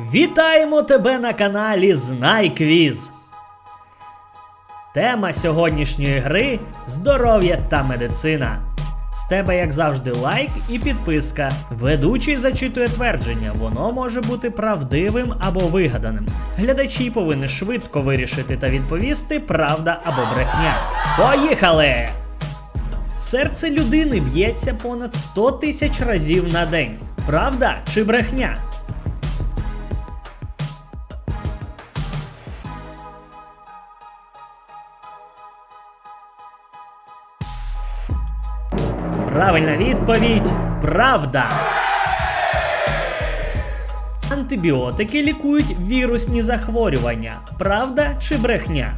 Вітаємо тебе на каналі Знай Квіз. Тема сьогоднішньої гри здоров'я та медицина. З тебе, як завжди, лайк і підписка. Ведучий зачитує твердження, воно може бути правдивим або вигаданим. Глядачі повинні швидко вирішити та відповісти правда або брехня. Поїхали! Серце людини б'ється понад 100 тисяч разів на день. Правда чи брехня? Правильна відповідь правда. Антибіотики лікують вірусні захворювання. Правда чи брехня?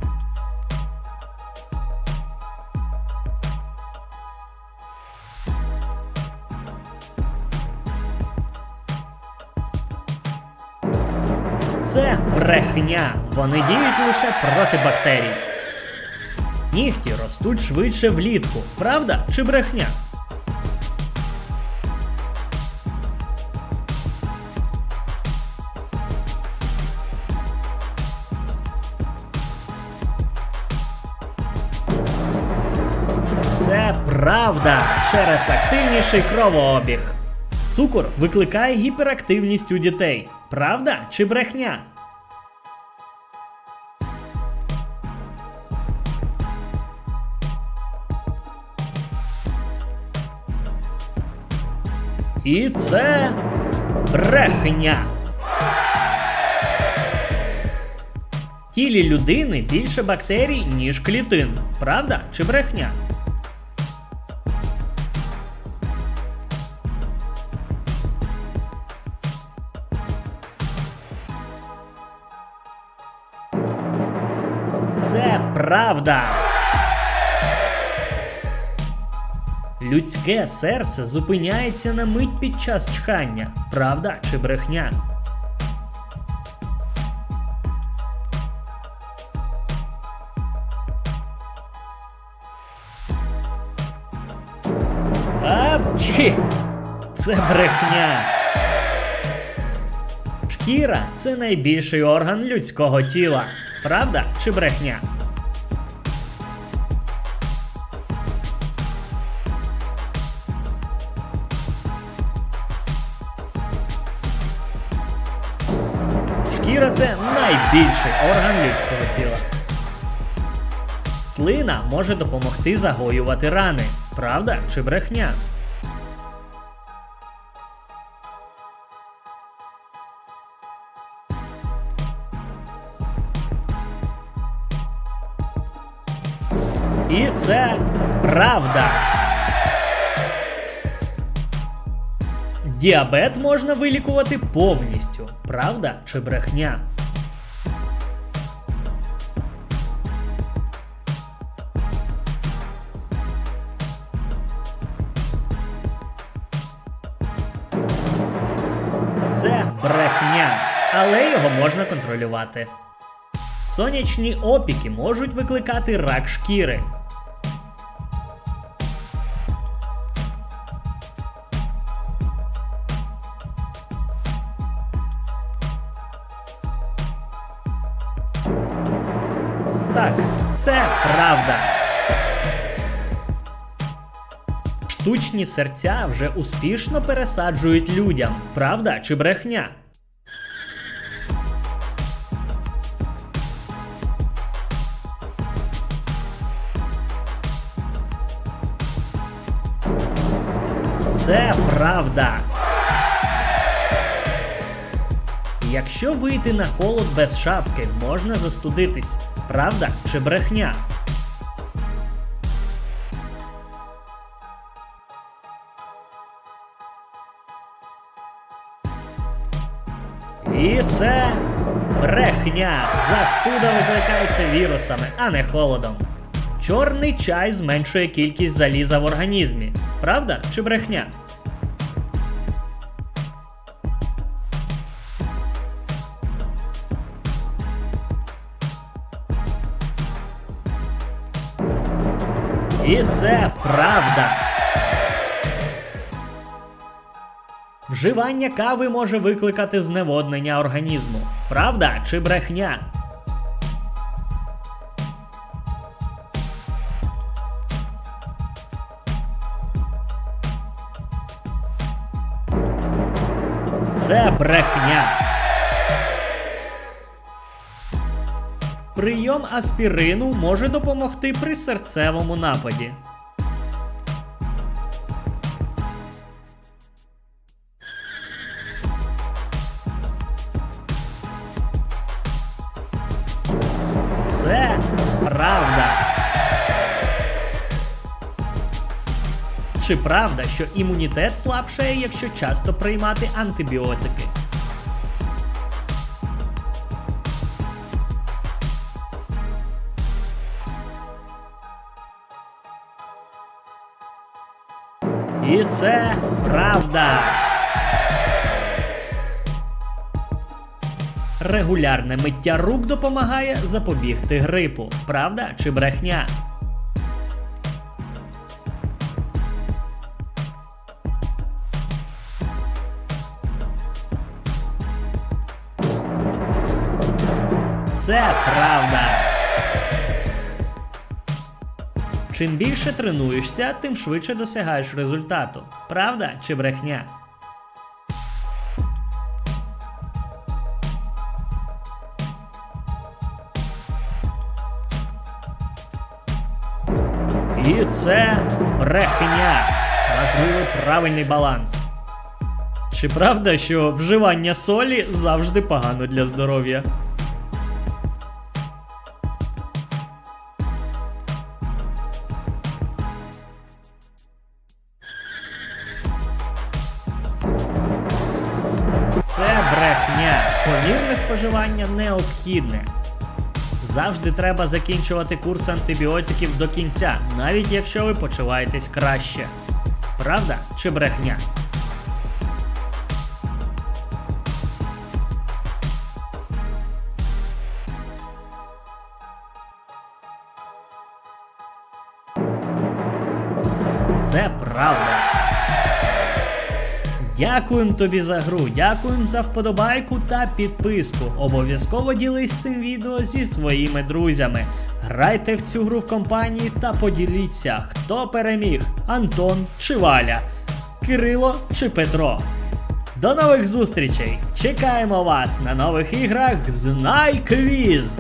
Це брехня. Вони діють лише проти бактерій. Нігті ростуть швидше влітку. Правда чи брехня? Це правда через активніший кровообіг. Цукор викликає гіперактивність у дітей. Правда чи брехня? І це брехня. Тілі людини більше бактерій, ніж клітин. Правда чи брехня? Це правда. Людське серце зупиняється на мить під час чхання. Правда чи брехня? Апчі! Це брехня. Шкіра це найбільший орган людського тіла. Правда чи брехня? Шкіра це найбільший орган людського тіла. Слина може допомогти загоювати рани. Правда чи брехня? І це правда. Діабет можна вилікувати повністю. Правда чи брехня? Це брехня, але його можна контролювати. Сонячні опіки можуть викликати рак шкіри. Так, це правда. Штучні серця вже успішно пересаджують людям. Правда чи брехня? Це правда. Якщо вийти на холод без шапки, можна застудитись. Правда чи брехня? І це брехня. Застуда викликається вірусами, а не холодом. Чорний чай зменшує кількість заліза в організмі. Правда чи брехня? І це правда. Вживання кави може викликати зневоднення організму. Правда чи брехня? Це брехня. Прийом аспірину може допомогти при серцевому нападі. Це правда. Чи правда, що імунітет слабшає, якщо часто приймати антибіотики? І це правда. Регулярне миття рук допомагає запобігти грипу. Правда чи брехня? Це правда. Чим більше тренуєшся, тим швидше досягаєш результату. Правда чи брехня? І це брехня. Важливий правильний баланс. Чи правда, що вживання солі завжди погано для здоров'я? Помірне споживання необхідне. Завжди треба закінчувати курс антибіотиків до кінця, навіть якщо ви почуваєтесь краще. Правда чи брехня? Це правда. Дякуємо тобі за гру, дякуємо за вподобайку та підписку. Обов'язково ділись цим відео зі своїми друзями. Грайте в цю гру в компанії та поділіться, хто переміг: Антон чи Валя, Кирило чи Петро. До нових зустрічей! Чекаємо вас на нових іграх Знай квіз!